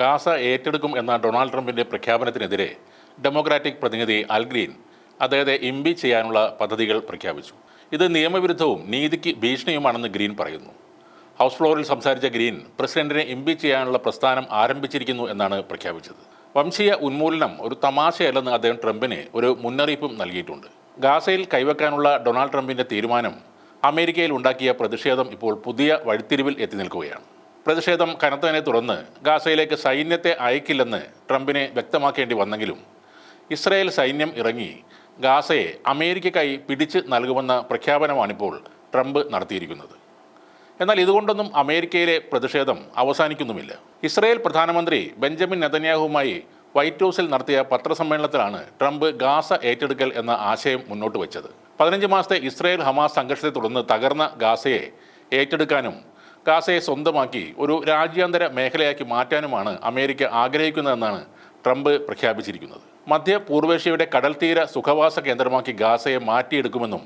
Gaza ഏറ്റെടുക്കും എന്ന Donald ട്രംപിന്റെ പ്രഖ്യാപനത്തിനെതിരെ ഡെമോക്രാറ്റിക് പ്രതിനിധി അൽഗ്രീൻ അദ്ദേഹത്തെ ഇംപീച്ച് ചെയ്യാനുള്ള പദ്ധതികൾ പ്രഖ്യാപിച്ചു. ഇത് നിയമവിരുദ്ധവും നീതിക്ക് ഭീഷണിയുമാണെന്ന് ഗ്രീൻ പറയുന്നു. ഹൗസ് ഫ്ലോറിൽ സംസാരിച്ച ഗ്രീൻ പ്രസിഡന്റിനെ ഇംപീച്ച് ചെയ്യാനുള്ള പ്രസ്ഥാനം ആരംഭിച്ചിരിക്കുന്നു എന്നാണ് പ്രഖ്യാപിച്ചത്. വംശീയ ഉന്മൂലനം ഒരു തമാശയല്ലെന്ന് അദ്ദേഹം ട്രംപിന് ഒരു മുന്നറിയിപ്പും നൽകിയിട്ടുണ്ട്. ഗാസയിൽ കൈവെക്കാനുള്ള ഡൊണാൾഡ് ട്രംപിന്റെ തീരുമാനം അമേരിക്കയിൽ ഉണ്ടാക്കിയ പ്രതിഷേധം ഇപ്പോൾ പുതിയ വഴിത്തിരിവിൽ എത്തി നിൽക്കുകയാണ്. പ്രതിഷേധം കനത്തതിനെ തുടർന്ന് ഗാസയിലേക്ക് സൈന്യത്തെ അയക്കില്ലെന്ന് ട്രംപിനെ വ്യക്തമാക്കേണ്ടി വന്നെങ്കിലും ഇസ്രായേൽ സൈന്യം ഇറങ്ങി ഗാസയെ അമേരിക്കയ്ക്കായി പിടിച്ച് നൽകുമെന്ന പ്രഖ്യാപനമാണിപ്പോൾ ട്രംപ് നടത്തിയിരിക്കുന്നത്. എന്നാൽ ഇതുകൊണ്ടൊന്നും അമേരിക്കയിലെ പ്രതിഷേധം അവസാനിക്കുന്നുമില്ല. ഇസ്രായേൽ പ്രധാനമന്ത്രി ബെഞ്ചമിൻ നെതന്യാഹുവുമായി വൈറ്റ് ഹൗസിൽ നടത്തിയ പത്രസമ്മേളനത്തിലാണ് ട്രംപ് ഗാസ ഏറ്റെടുക്കൽ എന്ന ആശയം മുന്നോട്ട് വെച്ചത്. പതിനഞ്ച് മാസത്തെ ഇസ്രായേൽ ഹമാസ് സംഘർഷത്തെ തുടർന്ന് തകർന്ന ഗാസയെ ഏറ്റെടുക്കാനും ഗാസയെ സ്വന്തമാക്കി ഒരു രാജ്യാന്തര മേഖലയാക്കി മാറ്റാനുമാണ് അമേരിക്ക ആഗ്രഹിക്കുന്നതെന്നാണ് ട്രംപ് പ്രഖ്യാപിച്ചിരിക്കുന്നത്. മധ്യ പൂർവേഷ്യയുടെ കടൽത്തീര സുഖവാസ കേന്ദ്രമാക്കി ഗാസയെ മാറ്റിയെടുക്കുമെന്നും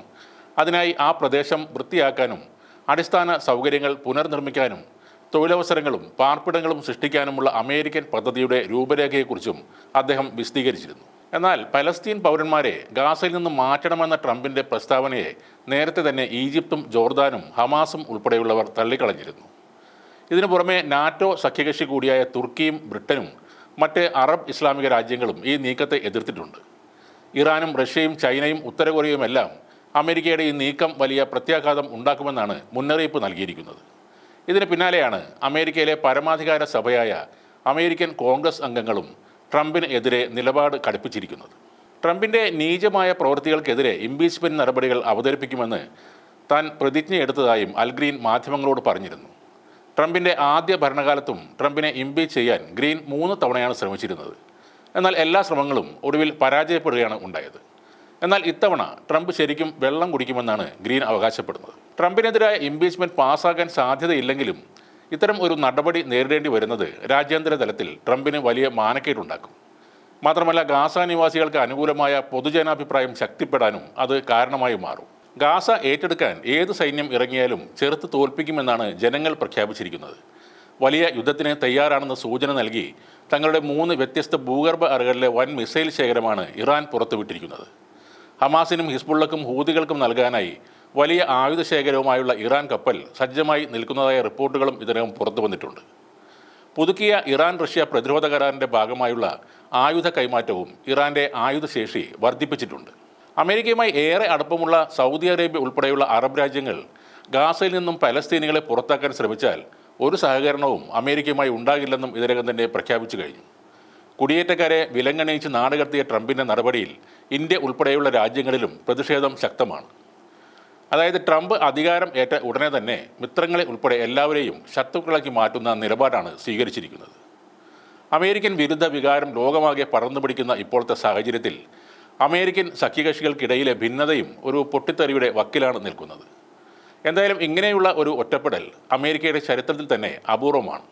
അതിനായി ആ പ്രദേശം വൃത്തിയാക്കാനും അടിസ്ഥാന സൗകര്യങ്ങൾ പുനർനിർമ്മിക്കാനും തൊഴിലവസരങ്ങളും പാർപ്പിടങ്ങളും സൃഷ്ടിക്കാനുമുള്ള അമേരിക്കൻ പദ്ധതിയുടെ രൂപരേഖയെക്കുറിച്ചും അദ്ദേഹം വിശദീകരിച്ചിരുന്നു. എന്നാൽ പലസ്തീൻ പൗരന്മാരെ ഗാസയിൽ നിന്ന് മാറ്റണമെന്ന ട്രംപിന്റെ പ്രസ്താവനയെ നേരത്തെ തന്നെ ഈജിപ്തും ജോർദാനും ഹമാസും ഉൾപ്പെടെയുള്ളവർ തള്ളിക്കളഞ്ഞിരുന്നു. ഇതിനു പുറമെ നാറ്റോ സഖ്യകക്ഷി കൂടിയായ തുർക്കിയും ബ്രിട്ടനും മറ്റ് അറബ് ഇസ്ലാമിക രാജ്യങ്ങളും ഈ നീക്കത്തെ എതിർത്തിട്ടുണ്ട്. ഇറാനും റഷ്യയും ചൈനയും ഉത്തര കൊറിയയുമെല്ലാം അമേരിക്കയുടെ ഈ നീക്കം വലിയ പ്രത്യാഘാതം ഉണ്ടാക്കുമെന്നാണ് മുന്നറിയിപ്പ് നൽകിയിരിക്കുന്നത്. ഇതിന് പിന്നാലെയാണ് അമേരിക്കയിലെ പരമാധികാര സഭയായ അമേരിക്കൻ കോൺഗ്രസ് അംഗങ്ങളും ട്രംപിന് എതിരെ നിലപാട് കടുപ്പിച്ചിരിക്കുന്നത്. ട്രംപിന്റെ നീചമായ പ്രവൃത്തികൾക്കെതിരെ ഇംപീച്ച്മെന്റ് നടപടികൾ അവതരിപ്പിക്കുമെന്ന് താൻ പ്രതിജ്ഞയെടുത്തതായും അൽഗ്രീൻ മാധ്യമങ്ങളോട് പറഞ്ഞിരുന്നു. ട്രംപിന്റെ ആദ്യ ഭരണകാലത്തും ട്രംപിനെ ഇംപീച്ച് ചെയ്യാൻ ഗ്രീൻ മൂന്ന് തവണയാണ് ശ്രമിച്ചിരുന്നത്. എന്നാൽ എല്ലാ ശ്രമങ്ങളും ഒടുവിൽ പരാജയപ്പെടുകയാണ് ഉണ്ടായത്. എന്നാൽ ഇത്തവണ ട്രംപ് ശരിക്കും വെള്ളം കുടിക്കുമെന്നാണ് ഗ്രീൻ അവകാശപ്പെടുന്നത്. ട്രംപിനെതിരായ ഇംപീച്ച്മെന്റ് പാസ്സാകാൻ സാധ്യതയില്ലെങ്കിലും ഇത്തരം ഒരു നടപടി നേരിടേണ്ടി വരുന്നത് രാജ്യാന്തര തലത്തിൽ ട്രംപിന് വലിയ മാനക്കേടുണ്ടാക്കും. മാത്രമല്ല ഗാസ നിവാസികൾക്ക് അനുകൂലമായ പൊതുജനാഭിപ്രായം ശക്തിപ്പെടാനും അത് കാരണമായി മാറും. ഗാസ ഏറ്റെടുക്കാൻ ഏത് സൈന്യം ഇറങ്ങിയാലും ചെറുത്ത് തോൽപ്പിക്കുമെന്നാണ് ജനങ്ങൾ പ്രഖ്യാപിച്ചിരിക്കുന്നത്. വലിയ യുദ്ധത്തിന് തയ്യാറാണെന്ന് സൂചന നൽകി തങ്ങളുടെ മൂന്ന് വ്യത്യസ്ത ഭൂഗർഭ അറകളിലെ വൻ മിസൈൽ ശേഖരമാണ് ഇറാൻ പുറത്തുവിട്ടിരിക്കുന്നത്. ഹമാസിനും ഹിസ്ബുള്ളക്കും ഹൂതികൾക്കും നൽകാനായി വലിയ ആയുധ ശേഖരവുമായുള്ള ഇറാൻ കപ്പൽ സജ്ജമായി നിൽക്കുന്നതായ റിപ്പോർട്ടുകളും ഇതിനകം പുറത്തു വന്നിട്ടുണ്ട്. പുതുക്കിയ ഇറാൻ റഷ്യ പ്രതിരോധ കരാറിന്റെ ഭാഗമായുള്ള ആയുധ കൈമാറ്റവും ഇറാന്റെ ആയുധശേഷി വർദ്ധിപ്പിച്ചിട്ടുണ്ട്. അമേരിക്കയുമായി ഏറെ അടുപ്പമുള്ള സൗദി അറേബ്യ ഉൾപ്പെടെയുള്ള അറബ് രാജ്യങ്ങൾ ഗാസയിൽ നിന്നും പലസ്തീനികളെ പുറത്താക്കാൻ ശ്രമിച്ചാൽ ഒരു സഹകരണവും അമേരിക്കയുമായി ഉണ്ടാകില്ലെന്നും ഇതിനകം തന്നെ പ്രഖ്യാപിച്ചു കഴിഞ്ഞു. കുടിയേറ്റക്കാരെ വിലങ്ങണയിച്ച് നാടുകടത്തിയ ട്രംപിന്റെ നടപടിയിൽ ഇന്ത്യ ഉൾപ്പെടെയുള്ള രാജ്യങ്ങളിലും പ്രതിഷേധം ശക്തമാണ്. അതായത് ട്രംപ് അധികാരം ഏറ്റ ഉടനെ തന്നെ മിത്രങ്ങളെ ഉൾപ്പെടെ എല്ലാവരെയും ശത്രുക്കളാക്കി മാറ്റുന്ന നിലപാടാണ് സ്വീകരിച്ചിരിക്കുന്നത്. അമേരിക്കൻ വിരുദ്ധ വികാരം ലോകമാകെ പടർന്നു പിടിക്കുന്ന ഇപ്പോഴത്തെ സാഹചര്യത്തിൽ അമേരിക്കൻ സഖ്യകക്ഷികൾക്കിടയിലെ ഭിന്നതയും ഒരു പൊട്ടിത്തെറിയുടെ വക്കിലാണ് നിൽക്കുന്നത്. എന്തായാലും ഇങ്ങനെയുള്ള ഒരു ഒറ്റപ്പെടൽ അമേരിക്കയുടെ ചരിത്രത്തിൽ തന്നെ അപൂർവമാണ്.